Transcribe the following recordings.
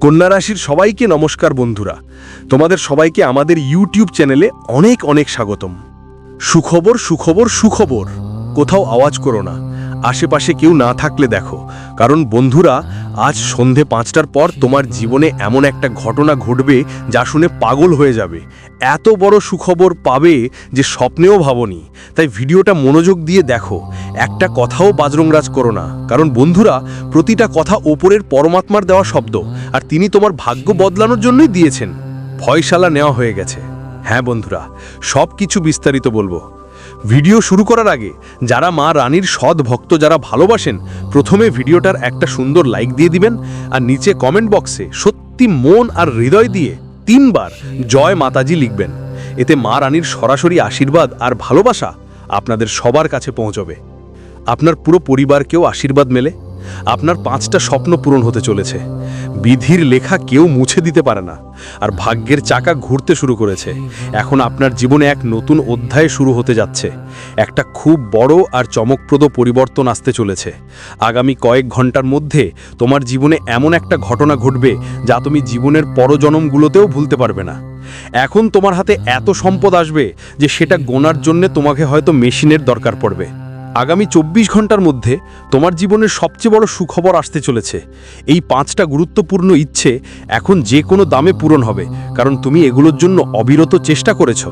কন্যা রাশির সবাইকে নমস্কার বন্ধুরা। তোমাদের সবাইকে আমাদের ইউটিউব চ্যানেলে অনেক অনেক স্বাগতম। সুখবর সুখবর সুখবর। কোথাও আওয়াজ করো না। আশেপাশে কেউ না থাকলে দেখো। কারণ বন্ধুরা আজ সন্ধে পাঁচটার পর তোমার জীবনে এমন একটা ঘটনা ঘটবে যা শুনে পাগল হয়ে যাবে। এত বড় সুখবর পাবে যে স্বপ্নেও ভাবনি। তাই ভিডিওটা মনোযোগ দিয়ে দেখো। একটা কথাও বাজরংরাজ করো না। কারণ বন্ধুরা, প্রতিটা কথা ওপরের পরমাত্মার দেওয়া শব্দ, আর তিনি তোমার ভাগ্য বদলানোর জন্যই দিয়েছেন। ফয়সালা নেওয়া হয়ে গেছে। হ্যাঁ বন্ধুরা সব কিছু বিস্তারিত বলব। ভিডিও শুরু করার আগে যারা মা রানীর সৎ ভক্ত যারা ভালোবাসেন, প্রথমে ভিডিওটার একটা সুন্দর লাইক দিয়ে দিবেন আর নিচে কমেন্ট বক্সে সত্যি মন আর হৃদয় দিয়ে তিনবার জয় মাতাজি লিখবেন। এতে মা রানীর সরাসরি আশীর্বাদ আর ভালোবাসা আপনাদের সবার কাছে পৌঁছবে। আপনার পুরো পরিবারকেও আশীর্বাদ মেলে। আপনার পাঁচটা স্বপ্ন পূরণ হতে চলেছে। বিধির লেখা কেউ মুছে দিতে পারে না। আর ভাগ্যের চাকা ঘুরতে শুরু করেছে। এখন আপনার জীবনে এক নতুন অধ্যায় শুরু হতে যাচ্ছে। একটা খুব বড় আর চমকপ্রদ পরিবর্তন আসতে চলেছে। আগামী কয়েক ঘণ্টার মধ্যে তোমার জীবনে এমন একটা ঘটনা ঘটবে যা তুমি জীবনের পরজনমগুলোতেও ভুলতে পারবে না। এখন তোমার হাতে এত সম্পদ আসবে যে সেটা গোনার জন্যে তোমাকে হয়তো মেশিনের দরকার পড়বে। আগামী চব্বিশ ঘণ্টার মধ্যে তোমার জীবনের সবচেয়ে বড় সুখবর আসতে চলেছে। এই পাঁচটা গুরুত্বপূর্ণ ইচ্ছে এখন যে কোনো দামে পূরণ হবে, কারণ তুমি এগুলোর জন্য অবিরত চেষ্টা করেছ।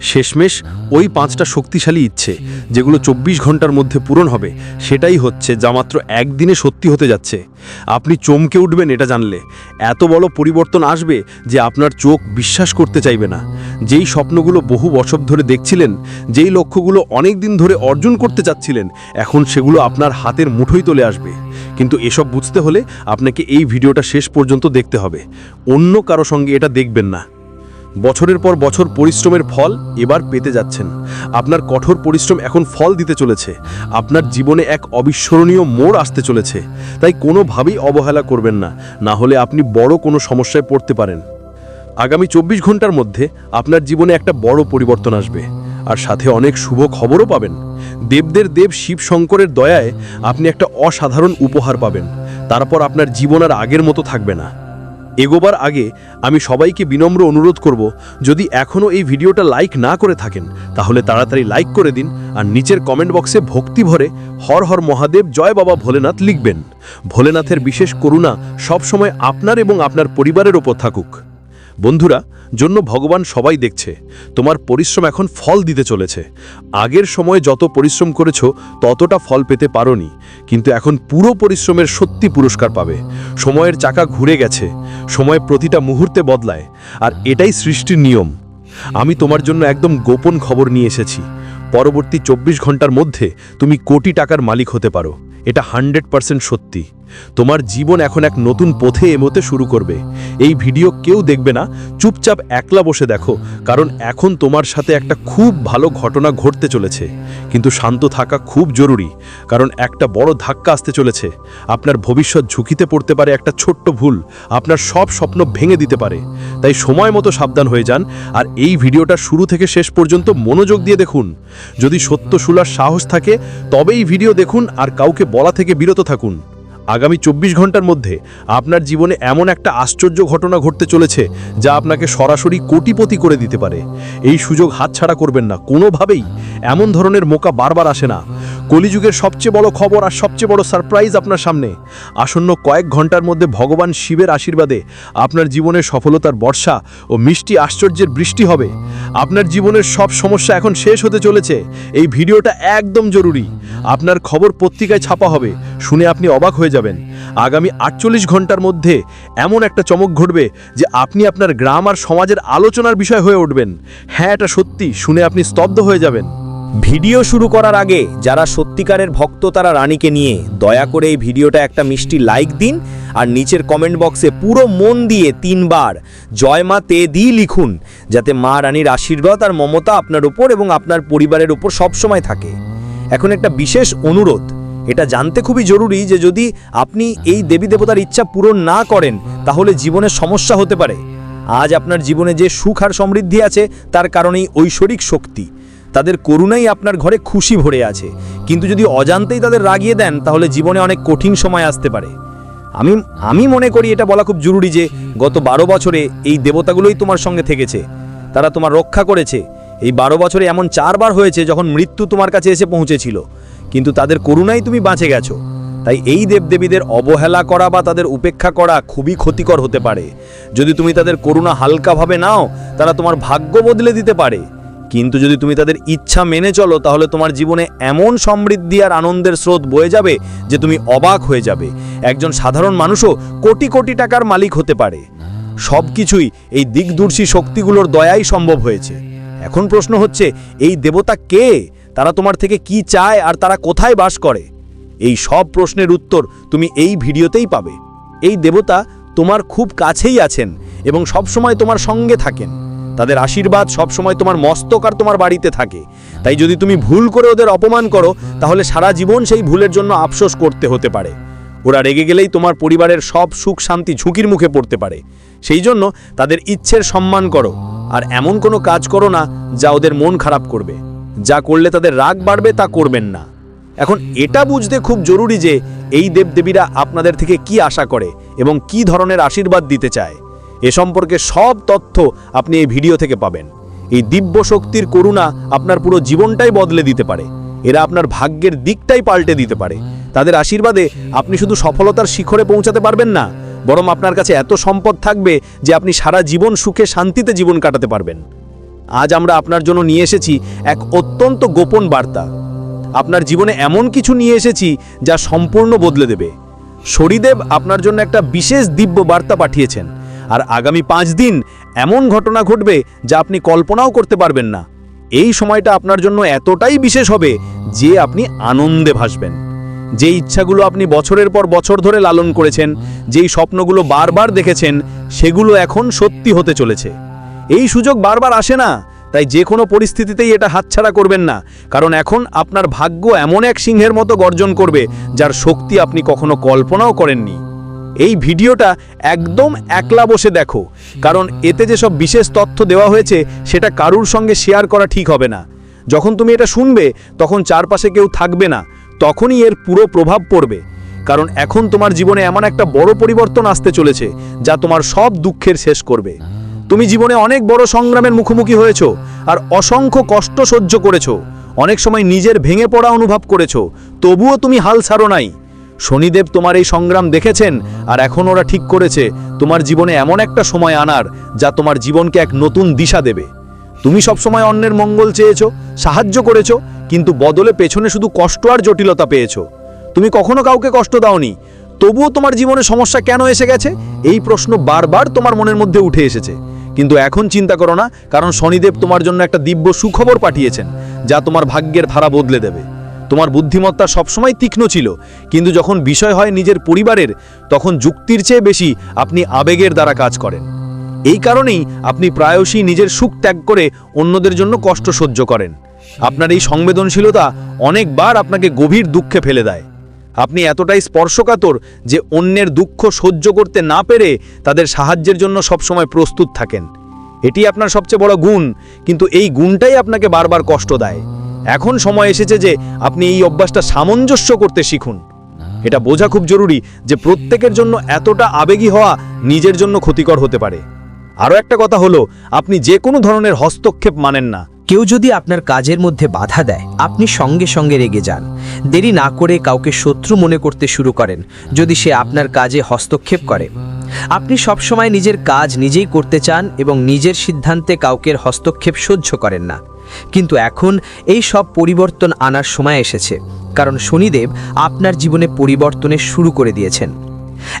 শেষমেশ ওই পাঁচটা শক্তিশালী ইচ্ছে, যেগুলো চব্বিশ ঘণ্টার মধ্যে পূরণ হবে, সেটাই হচ্ছে যা মাত্র একদিনে সত্যি হতে যাচ্ছে। আপনি চমকে উঠবেন এটা জানলে। এত বড় পরিবর্তন আসবে যে আপনার চোখ বিশ্বাস করতে চাইবে না। যেই স্বপ্নগুলো বহু বছর ধরে দেখছিলেন, যেই লক্ষ্যগুলো অনেক দিন ধরে অর্জন করতে চাচ্ছিলেন, এখন সেগুলো আপনার হাতের মুঠোই চলে আসবে। কিন্তু এসব বুঝতে হলে আপনাকে এই ভিডিওটা শেষ পর্যন্ত দেখতে হবে। অন্য কারও সঙ্গে এটা দেখবেন না। বছরের পর বছর পরিশ্রমের ফল এবার পেতে যাচ্ছেন। আপনার কঠোর পরিশ্রম এখন ফল দিতে চলেছে। আপনার জীবনে এক অবিস্মরণীয় মোড় আসতে চলেছে। তাই কোনোভাবেই অবহেলা করবেন না না হলে আপনি বড় কোনো সমস্যায় পড়তে পারেন। আগামী চব্বিশ ঘণ্টার মধ্যে আপনার জীবনে একটা বড় পরিবর্তন আসবে। আর সাথে অনেক শুভ খবরও পাবেন। দেবদের দেব শিব শঙ্করের দয়ায় আপনি একটা অসাধারণ উপহার পাবেন। তারপর আপনার জীবন আর আগের মতো থাকবে না। এগোবার আগে আমি সবাইকে বিনম্র অনুরোধ করব, যদি এখনও এই ভিডিওটা লাইক না করে থাকেন, তাহলে তাড়াতাড়ি লাইক করে দিন আর নিচের কমেন্ট বক্সে ভক্তি ভরে হর হর মহাদেব, জয় বাবা ভোলেনাথ লিখবেন। ভোলেনাথের বিশেষ করুণা সবসময় আপনার এবং আপনার পরিবারের ওপর থাকুক। বন্ধুরা জন্য ভগবান সবাই দেখছে। তোমার পরিশ্রম এখন ফল দিতে চলেছে। আগের সময়ে যত পরিশ্রম করেছ, ততটা ফল পেতে পারোনি। কিন্তু এখন পুরো পরিশ্রমের সত্যি পুরস্কার পাবে। সময়ের চাকা ঘুরে গেছে। সময় প্রতিটা মুহূর্তে বদলায়। আর এটাই সৃষ্টির নিয়ম। আমি তোমার জন্য একদম গোপন খবর নিয়ে এসেছি। পরবর্তী চব্বিশ ঘণ্টার মধ্যে তুমি কোটি টাকার মালিক হতে পারো। এটা হান্ড্রেড পার্সেন্ট সত্যি। তোমার জীবন এখন এক নতুন পথে এমোতে শুরু করবে। এই ভিডিও কেউ দেখবে না, চুপচাপ একলা বসে দেখো, কারণ এখন তোমার সাথে একটা খুব ভালো ঘটনা ঘটতে চলেছে। কিন্তু শান্ত থাকা খুব জরুরি, কারণ একটা বড় ধাক্কা আসতে চলেছে। আপনার ভবিষ্যৎ ঝুঁকিতে পড়তে পারে একটা ছোট্ট ভুল, আপনার সব স্বপ্ন ভেঙে দিতে পারে। তাই সময় মতো সাবধান হয়ে যান, আর এই ভিডিওটা শুরু থেকে শেষ পর্যন্ত মনোযোগ দিয়ে দেখুন। যদি সত্য শুলার সাহস থাকে, তবেই ভিডিও দেখুন, আর কাউকে বলা থেকে বিরত থাকুন। আগামী চব্বিশ ঘণ্টার মধ্যে আপনার জীবনে এমন একটা আশ্চর্য ঘটনা ঘটতে চলেছে যা আপনাকে সরাসরি কোটিপতি করে দিতে পারে। এই সুযোগ হাতছাড়া করবেন না। কোনোভাবেই এমন ধরনের মোকা বারবার আসে না। কলিযুগের সবচেয়ে বড় খবর আর সবচেয়ে বড় সারপ্রাইজ আপনার সামনে। আসন্ন কয়েক ঘণ্টার মধ্যে ভগবান শিবের আশীর্বাদে আপনার জীবনের সফলতার বর্ষা ও মিষ্টি আশ্চর্যের বৃষ্টি হবে। আপনার জীবনের সব সমস্যা এখন শেষ হতে চলেছে। এই ভিডিওটা একদম জরুরি। আপনার খবর পত্রিকায় ছাপা হবে। শুনে আপনি অবাক হয়ে যাবেন। আগামী আটচল্লিশ ঘণ্টার মধ্যে এমন একটা চমক ঘটবে যে আপনি আপনার গ্রাম আর সমাজের আলোচনার বিষয় হয়ে উঠবেন। হ্যাঁ এটা সত্যি, শুনে আপনি স্তব্ধ হয়ে যাবেন। ভিডিও শুরু করার আগে যারা সত্যিকারের ভক্ত, তারা রানীকে নিয়ে দয়া করে এই ভিডিওটা একটা মিষ্টি লাইক দিন আর নিচের কমেন্ট বক্সে পুরো মন দিয়ে তিনবার জয় মা তে দি লিখুন, যাতে মা রানীর আশীর্বাদ আর মমতা আপনার উপর এবং আপনার পরিবারের উপর সবসময় থাকে। এখন একটা বিশেষ অনুরোধ এটা জানতে খুবই জরুরি যে যদি আপনি এই দেবী দেবতার ইচ্ছা পূরণ না করেন, তাহলে জীবনে সমস্যা হতে পারে। আজ আপনার জীবনে যে সুখ আর সমৃদ্ধি আছে, তার কারণেই ঐশ্বরিক শক্তি। তাদের করুণাই আপনার ঘরে খুশি ভরে আছে। কিন্তু যদি অজান্তেই তাদের রাগিয়ে দেন, তাহলে জীবনে অনেক কঠিন সময় আসতে পারে। আমি আমি মনে করি এটা বলা খুব জরুরি যে, গত বারো বছরে এই দেবতাগুলোই তোমার সঙ্গে থেকেছে। তারা তোমার রক্ষা করেছে। এই বারো বছরে এমন চারবার হয়েছে, যখন মৃত্যু তোমার কাছে এসে পৌঁছেছিল। কিন্তু তাদের করুণাই তুমি বাঁচে গেছো। তাই এই দেবদেবীদের অবহেলা করা বা তাদের উপেক্ষা করা খুবই ক্ষতিকর হতে পারে। যদি তুমি তাদের করুণা হালকাভাবে নাও, তারা তোমার ভাগ্য বদলে দিতে পারে। কিন্তু যদি তুমি তাদের ইচ্ছা মেনে চলো, তাহলে তোমার জীবনে এমন সমৃদ্ধি আর আনন্দের স্রোত বয়ে যাবে যে তুমি অবাক হয়ে যাবে। একজন সাধারণ মানুষও কোটি কোটি টাকার মালিক হতে পারে। সব কিছুই এই দিকদূর্শী শক্তিগুলোর দয়াই সম্ভব হয়েছে। এখন প্রশ্ন হচ্ছে, এই দেবতা কে? তারা তোমার থেকে কি চায় আর তারা কোথায় বাস করে? এই সব প্রশ্নের উত্তর তুমি এই ভিডিওতেই পাবে। এই দেবতা তোমার খুব কাছেই আছেন এবং সবসময় তোমার সঙ্গে থাকেন। তাদের আশীর্বাদ সবসময় তোমার মস্তক আর তোমার বাড়িতে থাকে। তাই যদি তুমি ভুল করে ওদের অপমান করো, তাহলে সারা জীবন সেই ভুলের জন্য আফসোস করতে হতে পারে। ওরা রেগে গেলেই তোমার পরিবারের সব সুখ শান্তি ঝুঁকির মুখে পড়তে পারে। সেই জন্য তাদের ইচ্ছের সম্মান করো, আর এমন কোনো কাজ করো না যা ওদের মন খারাপ করবে। যা করলে তাদের রাগ বাড়বে তা করবেন না। এখন এটা বুঝতে খুব জরুরি যে এই দেবদেবীরা আপনাদের থেকে কি আশা করে এবং কি ধরনের আশীর্বাদ দিতে চায়। এ সম্পর্কে সব তথ্য আপনি এই ভিডিও থেকে পাবেন। এই দিব্য শক্তির করুণা আপনার পুরো জীবনটাই বদলে দিতে পারে। এরা আপনার ভাগ্যের দিকটাই পাল্টে দিতে পারে। তাদের আশীর্বাদে আপনি শুধু সফলতার শিখরে পৌঁছাতে পারবেন না, বরং আপনার কাছে এত সম্পদ থাকবে যে আপনি সারা জীবন সুখে শান্তিতে জীবন কাটাতে পারবেন। আজ আমরা আপনার জন্য নিয়ে এসেছি এক অত্যন্ত গোপন বার্তা। আপনার জীবনে এমন কিছু নিয়ে এসেছি যা সম্পূর্ণ বদলে দেবে। শরিদেব আপনার জন্য একটা বিশেষ দিব্য বার্তা পাঠিয়েছেন। আর আগামী পাঁচ দিন এমন ঘটনা ঘটবে যা আপনি কল্পনাও করতে পারবেন না। এই সময়টা আপনার জন্য এতটাই বিশেষ হবে যে আপনি আনন্দে ভাসবেন। যে ইচ্ছাগুলো আপনি বছরের পর বছর ধরে লালন করেছেন, যেই স্বপ্নগুলো বারবার দেখেছেন, সেগুলো এখন সত্যি হতে চলেছে। এই সুযোগ বারবার আসে না। তাই যে কোনো পরিস্থিতিতেই এটা হাতছাড়া করবেন না। কারণ এখন আপনার ভাগ্য এমন এক সিংহের মতো গর্জন করবে, যার শক্তি আপনি কখনো কল্পনাও করেননি। এই ভিডিওটা একদম একলা বসে দেখো। কারণ এতে যেসব বিশেষ তথ্য দেওয়া হয়েছে, সেটা কারুর সঙ্গে শেয়ার করা ঠিক হবে না। যখন তুমি এটা শুনবে, তখন চারপাশে কেউ থাকবে না। তখনই এর পুরো প্রভাব পড়বে। কারণ এখন তোমার জীবনে এমন একটা বড় পরিবর্তন আসতে চলেছে, যা তোমার সব দুঃখের শেষ করবে। তুমি জীবনে অনেক বড় সংগ্রামের মুখোমুখি হয়েছো আর অসংখ্য কষ্ট সহ্য করেছ। অনেক সময় নিজের ভেঙে পড়া অনুভব করেছ, তবুও তুমি হাল ছাড়ো নাই। শনিদেব তোমার এই সংগ্রাম দেখেছেন আর এখন ওরা ঠিক করেছে তোমার জীবনে এমন একটা সময় আনার যা তোমার জীবনকে এক নতুন দিশা দেবে। তুমি সবসময় অন্যের মঙ্গল চেয়েছো, সাহায্য করেছ, কিন্তু বদলে পেছনে শুধু কষ্ট আর জটিলতা পেয়েছ। তুমি কখনো কাউকে কষ্ট দাওনি, তবুও তোমার জীবনে সমস্যা কেন এসে গেছে? এই প্রশ্ন বারবার তোমার মনের মধ্যে উঠে এসেছে। কিন্তু এখন চিন্তা করো না, কারণ শনিদেব তোমার জন্য একটা দিব্য সুখবর পাঠিয়েছেন, যা তোমার ভাগ্যের ধারা বদলে দেবে। তোমার বুদ্ধিমত্তা সবসময় তীক্ষ্ণ ছিল, কিন্তু যখন বিষয় হয় নিজের পরিবারের, তখন যুক্তির চেয়ে বেশি আপনি আবেগের দ্বারা কাজ করেন। এই কারণেই আপনি প্রায়শই নিজের সুখ ত্যাগ করে অন্যদের জন্য কষ্ট সহ্য করেন। আপনার এই সংবেদনশীলতা অনেকবার আপনাকে গভীর দুঃখে ফেলে দেয়। আপনি এতটাই স্পর্শকাতর যে অন্যের দুঃখ সহ্য করতে না পেরে তাদের সাহায্যের জন্য সবসময় প্রস্তুত থাকেন। এটি আপনার সবচেয়ে বড় গুণ, কিন্তু এই গুণটাই আপনাকে বারবার কষ্ট দেয়। এখন সময় এসেছে যে আপনি এই অভ্যাসটা সামঞ্জস্য করতে শিখুন। এটা বোঝা খুব জরুরি যে প্রত্যেকের জন্য এতটা আবেগী হওয়া নিজের জন্য ক্ষতিকর হতে পারে। আরও একটা কথা হলো, আপনি যে কোনো ধরনের হস্তক্ষেপ মানেন না। কেউ যদি আপনার কাজের মধ্যে বাধা দেয়, আপনি সঙ্গে সঙ্গে রেগে যান। দেরি না করে কাউকে শত্রু মনে করতে শুরু করেন, যদি সে আপনার কাজে হস্তক্ষেপ করে। আপনি সবসময় নিজের কাজ নিজেই করতে চান এবং নিজের সিদ্ধান্তে কাউকের হস্তক্ষেপ সহ্য করেন না। কিন্তু এখন এই সব পরিবর্তন আনার সময় এসেছে, কারণ শনিদেব আপনার জীবনে পরিবর্তনের শুরু করে দিয়েছেন।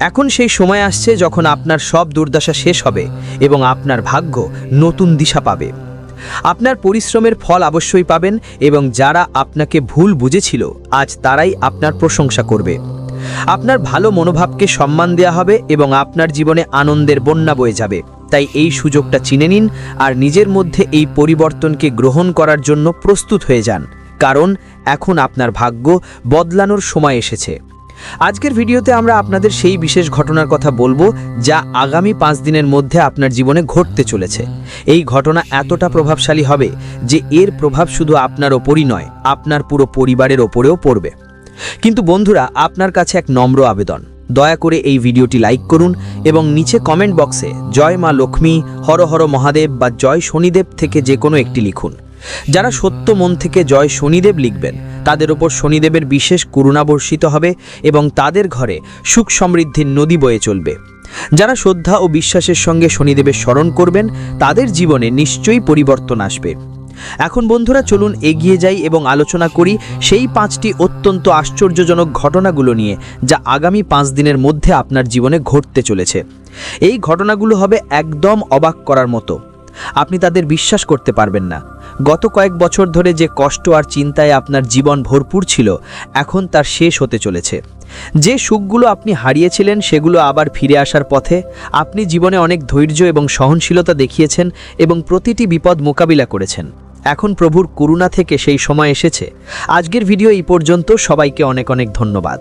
এখন সেই সময় আসছে যখন আপনার সব দুর্দশা শেষ হবে এবং আপনার ভাগ্য নতুন দিশা পাবে। আপনার পরিশ্রমের ফল অবশ্যই পাবেন এবং যারা আপনাকে ভুল বুঝেছিল, আজ তারাই আপনার প্রশংসা করবে। আপনার ভালো মনোভাবকে সম্মান দেওয়া হবে এবং আপনার জীবনে আনন্দের বন্যা বয়ে যাবে। তাই এই সুযোগটা চিনে নিন আর নিজের মধ্যে এই পরিবর্তনকে গ্রহণ করার জন্য প্রস্তুত হয়ে যান। কারণ এখন আপনার ভাগ্য বদলানোর সময় এসেছে। আজকের ভিডিওতে আমরা আপনাদের সেই বিশেষ ঘটনার কথা বলব যা আগামী পাঁচ দিনের মধ্যে আপনার জীবনে ঘটতে চলেছে। এই ঘটনা এতটা প্রভাবশালী হবে যে এর প্রভাব শুধু আপনার ওপরই নয়, আপনার পুরো পরিবারের ওপরেও পড়বে। কিন্তু বন্ধুরা, আপনার কাছে এক নম্র আবেদন। দয়া করে এই ভিডিওটি লাইক করুন এবং নিচে কমেন্ট বক্সে জয় মা লক্ষ্মী, হর হর মহাদেব বা জয় শনিদেব থেকে যে কোনো একটি লিখুন। যারা সত্য মন থেকে জয় শনিদেব লিখবেন তাদের ওপর শনিদেবের বিশেষ করুণা বর্ষিত হবে এবং তাদের ঘরে সুখ সমৃদ্ধির নদী বয়ে চলবে। যারা শ্রদ্ধা ও বিশ্বাসের সঙ্গে শনিদেবের স্মরণ করবেন, তাদের জীবনে নিশ্চয়ই পরিবর্তন আসবে। এখন বন্ধুরা, চলুন এগিয়ে যাই এবং আলোচনা করি সেই পাঁচটি অত্যন্ত আশ্চর্যজনক ঘটনাগুলো নিয়ে, যা আগামী পাঁচ দিনের মধ্যে আপনার জীবনে ঘটতে চলেছে। এই ঘটনাগুলো হবে একদম অবাক করার মতো। আপনি তাদের বিশ্বাস করতে পারবেন না। গত কয়েক বছর ধরে যে কষ্ট আর চিন্তায় আপনার জীবন ভরপুর ছিল, এখন তার শেষ হতে চলেছে। যে সুখগুলো আপনি হারিয়েছিলেন, সেগুলো আবার ফিরে আসার পথে আপনি জীবনে অনেক ধৈর্য এবং সহনশীলতা দেখিয়েছেন এবং প্রতিটি বিপদ মোকাবিলা করেছেন। এখন প্রভুর করুণা থেকে সেই সময় এসেছে। আজকের ভিডিও এই পর্যন্ত। সবাইকে অনেক অনেক ধন্যবাদ।